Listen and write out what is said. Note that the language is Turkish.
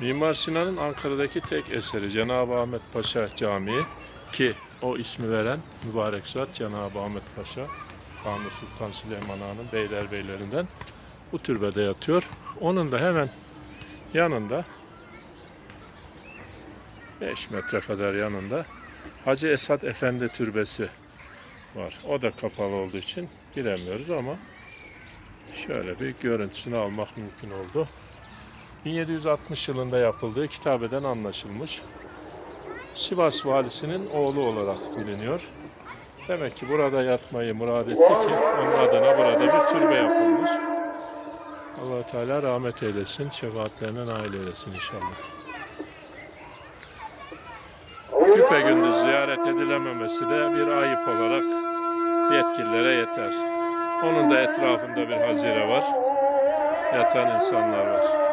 Mimar Sinan'ın Ankara'daki tek eseri Cenab-ı Ahmet Paşa Camii ki o ismi veren mübarek zat Cenab-ı Ahmet Paşa Kanuni Sultan Süleyman Han'ın beylerbeylerinden bu türbede yatıyor. Onun da hemen yanında 5 metre kadar yanında Hacı Esat Efendi Türbesi var. O da kapalı olduğu için giremiyoruz ama şöyle bir görüntüsünü almak mümkün oldu. 1760 yılında yapıldığı kitabeden anlaşılmış. Sivas valisinin oğlu olarak biliniyor. Demek ki burada yatmayı murad etti ki onun adına burada bir türbe yapılmış. allah Teala rahmet eylesin, şefaatlerine nail eylesin inşallah. Küpe gündüz ziyaret edilememesi de bir ayıp olarak yetkililere yeter. Onun da etrafında bir hazire var. Yatan insanlar var.